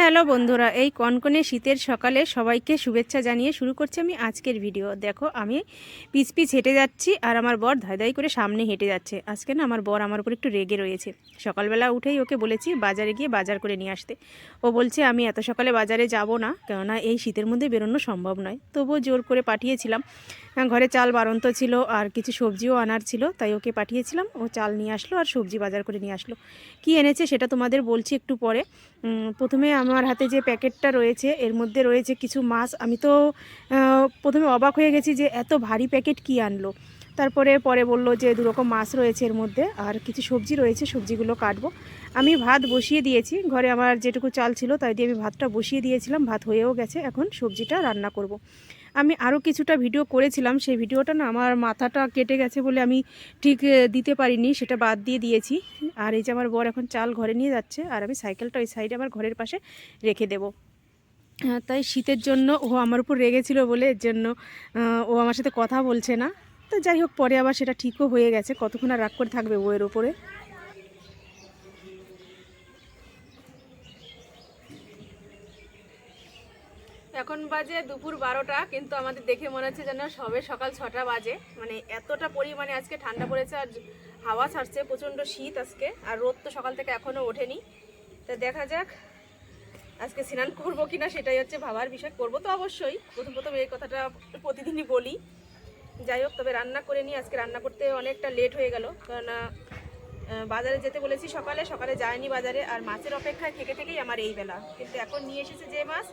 Hello বন্ধুরা, এই কনকনে শীতের সকালে সবাইকে শুভেচ্ছা জানিয়ে শুরু করছি আমি আজকের ভিডিও। দেখো, আমি পিচ পিচ হেঁটে যাচ্ছি আর আমার বর ধাই করে সামনে হেঁটে যাচ্ছে। আজকে না আমার বর আমার উপর একটু রেগে রয়েছে। সকালবেলা উঠেই ওকে বলেছি বাজারে গিয়ে বাজার করে নিয়ে আসতে। ও বলছে, আমি এত সকালে বাজারে যাব না, কেননা এই শীতের মধ্যে বেরোনো সম্ভব নয়। তবুও জোর করে পাঠিয়েছিলাম। ঘরে চাল বারন্ত ছিল আর কিছু সবজিও আনার ছিল, তাই ওকে পাঠিয়েছিলাম। ও চাল নিয়ে আসলো আর সবজি বাজার করে নিয়ে আসলো। কি এনেছে সেটা তোমাদের বলছি একটু পরে। প্রথমে আমার হাতে যে প্যাকেটটা রয়েছে, এর মধ্যে রয়েছে কিছু মাছ। আমি তো প্রথমে অবাক হয়ে গেছি যে এত ভারী প্যাকেট কি আনলো। তারপরে পরে বলল যে দুরকম মাছ রয়েছে এর মধ্যে আর কিছু সবজি রয়েছে, সবজিগুলো কাটবো। আমি ভাত বসিয়ে দিয়েছি, ঘরে আমার যেটুকু চাল ছিল তাই দিয়ে আমি ভাতটা বসিয়ে দিয়েছিলাম, ভাত হয়েও গেছে, এখন সবজিটা রান্না করব। আমি আরও কিছুটা ভিডিও করেছিলাম, সেই ভিডিওটা না আমার মাথাটা কেটে গেছে বলে আমি ঠিক দিতে পারিনি, সেটা বাদ দিয়ে দিয়েছি। আর এই যে আমার বর এখন চাল ঘরে নিয়ে যাচ্ছে, আর আমি সাইকেলটা ওই সাইডে আমার ঘরের পাশে রেখে দেবো। তাই শীতের জন্য ও আমার উপর রেগেছিল বলে এর জন্য ও আমার সাথে কথা বলছে না। তো যাই হোক, পরে আবার সেটা ঠিকও হয়ে গেছে, কতক্ষণ আর রাগ করে থাকবে বউয়ের ওপরে এখন বাজে দুপুর বারোটা, কিন্তু আমাদের দেখে মনে হচ্ছে যেন সবে সকাল ছটা বাজে। মানে এতটা পরিমাণে আজকে ঠান্ডা পড়েছে আর হাওয়া ছাড়ছে, প্রচণ্ড শীত আজকে, আর রোদ তো সকাল থেকে এখনও ওঠেনি। তা দেখা যাক আজকে স্নান করব কিনা, সেটাই হচ্ছে ভাবার বিষয়। করব তো অবশ্যই, প্রথম প্রথম এই কথাটা প্রতিদিনই বলি। যাই হোক, তবে রান্না করে নিই। আজকে রান্না করতে অনেকটা লেট হয়ে গেল, কারণ বাজারে যেতে বলেছি সকালে সকালে যায়নি বাজারে, আর মাছের অপেক্ষায় থেকে থেকেই আমার এই বেলা। কিন্তু এখন নিয়ে এসেছে যে মাছ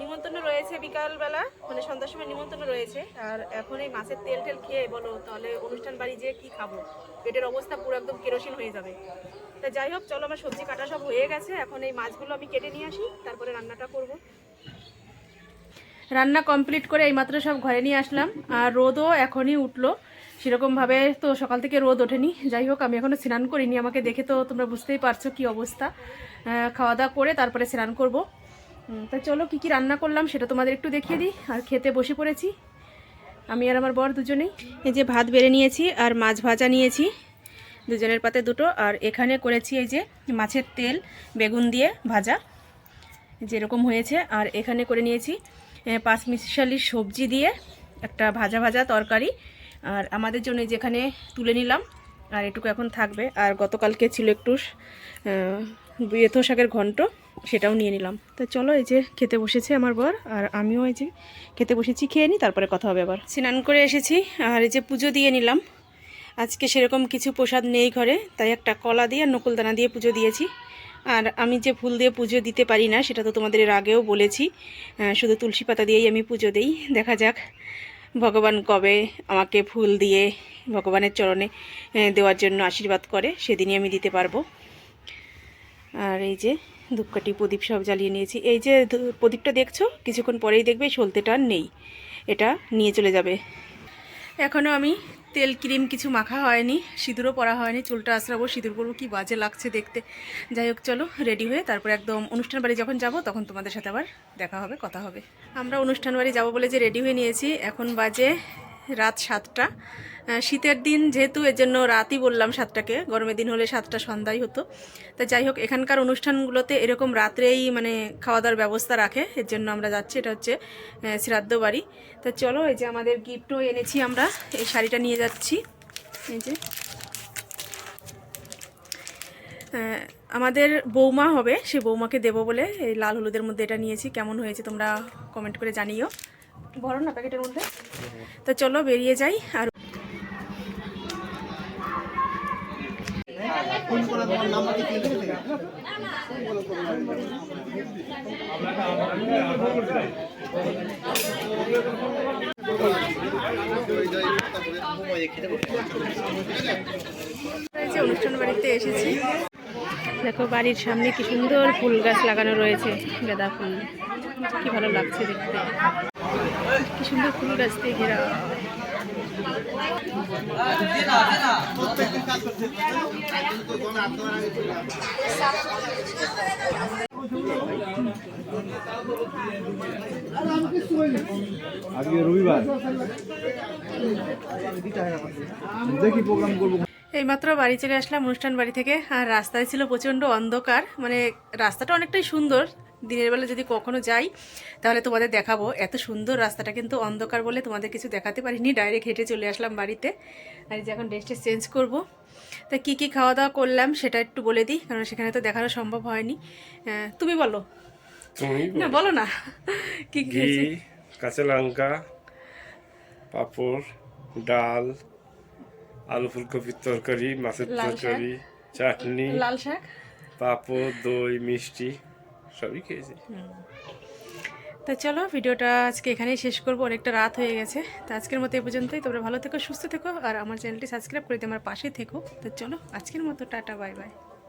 নিমন্ত্রণ রয়েছে বিকালবেলা মানে সন্ধ্যার সময় নিমন্ত্রণ রয়েছে। আর এখন এই মাছের তেল টেল খেয়ে বলো, তাহলে অনুষ্ঠান বাড়ি যেয়ে কি খাব? পেটের অবস্থা পুরো একদম কেরোসিন হয়ে যাবে। তা যাই হোক, চলো আমার সবজি কাটা সব হয়ে গেছে। এখন এই মাছগুলো আমি কেটে নিয়ে আসি, তারপরে রান্নাটা করব। রান্না কমপ্লিট করে এইমাত্র সব ঘরে নিয়ে আসলাম। আর রোদও এখনই উঠল। সেরকমভাবে তো সকাল থেকে রোদ ওঠেনি। যাই হোক, আমি এখনও স্নান করিনি। আমাকে দেখে তো তোমরা বুঝতেই পারছ কি অবস্থা। খাওয়া দাওয়া করে তারপরে স্নান করব। তা চলো কী কী রান্না করলাম সেটা তোমাদের একটু দেখিয়ে দিই। আর খেতে বসে পড়েছি। আমি আর আমার বর দুজনেই। এই যে ভাত বেড়ে নিয়েছি আর মাছ ভাজা নিয়েছি, দুজনের পাতে দুটো। আর এখানে করেছি এই যে মাছের তেল, বেগুন দিয়ে ভাজা, যেরকম হয়েছে। আর এখানে করে নিয়েছি পাঁচ মিশালি সবজি দিয়ে একটা ভাজা ভাজা তরকারি। আর আমাদের জন্য যেখানে তুলে নিলাম। আর এটুকু এখন থাকবে। আর গতকালকে ছিল একটু বেথো শাকের ঘন্ট। সেটাও নিয়ে নিলাম। তো চলো এই যে খেতে বসেছে আমার বর, আর আমিও এই যে খেতে বসেছি, খেয়ে নিই তারপরে কথা হবে আবার। স্নান করে এসেছি, আর এই যে পুজো দিয়ে নিলাম। আজকে সেরকম কিছু প্রসাদ নেই ঘরে, তাই একটা কলা দিয়ে আর নকুলদানা দিয়ে পুজো দিয়েছি। আর আমি যে ফুল দিয়ে পুজো দিতে পারি না, সেটা তো তোমাদের এর আগেও বলেছি। শুধু তুলসী পাতা দিয়েই আমি পুজো দিই। দেখা যাক, ভগবান কবে আমাকে ফুল দিয়ে ভগবানের চরণে দেওয়ার জন্য আশীর্বাদ করে, সেদিনই আমি দিতে পারব। আর এই যে ধূপকাঠি প্রদীপ সব জ্বালিয়ে নিয়েছি। এই যে প্রদীপটা দেখছ? কিছুক্ষণ পরেই দেখবে সলতেটা নেই। এটা নিয়ে চলে যাবে। এখনও আমি তেল ক্রিম কিছু মাখা হয়নি, সিঁদুরও পরা হয়নি, চুলটা আশ্রাবো সিঁদুর পরবো, কি বাজে লাগছে দেখতে। যাই হোক, চলো রেডি হয়ে তারপর একদম অনুষ্ঠান বাড়ি যখন যাব, তখন তোমাদের সাথে আবার দেখা হবে, কথা হবে। আমরা অনুষ্ঠান বাড়ি যাব বলে যে রেডি হয়ে নিয়েছি, এখন বাজে রাত সাতটা। শীতের দিন যেহেতু এর জন্য রাতই বললাম সাতটাকে, গরমের দিন হলে সাতটা সন্ধ্যায় হতো। তা যাই হোক, এখানকার অনুষ্ঠানগুলোতে এরকম রাত্রেই মানে খাওয়া দাওয়ার ব্যবস্থা রাখে, এর জন্য আমরা যাচ্ছি, এটা হচ্ছে শ্রাদ্ধ বাড়ি। তা চলো, এই যে আমাদের গিফটও এনেছি আমরা, এই শাড়িটা নিয়ে যাচ্ছি। এই যে। আমাদের বৌমা হবে, সে বৌমাকে দেবো বলে এই লাল হলুদের মধ্যে এটা নিয়েছি। কেমন হয়েছে তোমরা কমেন্ট করে জানিও। বড় না প্যাকেটের মধ্যে? তো চলো, বেরিয়ে যাই, আর অনুষ্ঠান বাড়িতে এসেছি। দেখো বাড়ির সামনে কি সুন্দর ফুল গাছ লাগানো রয়েছে। গাঁদা ফুল। কি ভালো লাগছে দেখতে। কি সুন্দর ফুল গাছ দিয়ে ঘেরা। প্রোগ্রাম করব। এইমাত্র বাড়ি চলে আসলাম অনুষ্ঠান বাড়ি থেকে। আর রাস্তায় ছিল প্রচণ্ড অন্ধকার। মানে রাস্তাটা অনেকটাই সুন্দর। দিনের বেলা যদি কখনো যাই তাহলে তোমাদের দেখাবো। এত সুন্দর রাস্তাটা কিন্তু অন্ধকার বলে তোমাদের কিছু দেখাতে পারিনি। ডাইরেক্ট হেঁটে চলে আসলাম বাড়িতে। আর যে এখন ড্রেসটা চেঞ্জ করব। তা কী কী খাওয়া দাওয়া করলাম সেটা একটু বলে দিই কারণ সেখানে তো দেখানো সম্ভব হয়নি। তুমি বলো। তুমি না বলো। না। কি কি ঘি কাঁচা লঙ্কা পাঁপড় ডাল আলু ফুলকপির তরকারি মাছের। তরকারি চাটনি লাল শাক। পাঁপড় দই মিষ্টি। সবই খেয়েছি। তো চলো, ভিডিওটা আজকে এখানেই শেষ করব। অনেকটা রাত হয়ে গেছে। তো আজকের মতো এ পর্যন্তই। তোমরা ভালো থেকো, সুস্থ থেকো, আর আমার চ্যানেলটি সাবস্ক্রাইব করে দিয়ে আমার পাশে থেকো। তো চলো, আজকের মতো, টাটা, বাই বাই।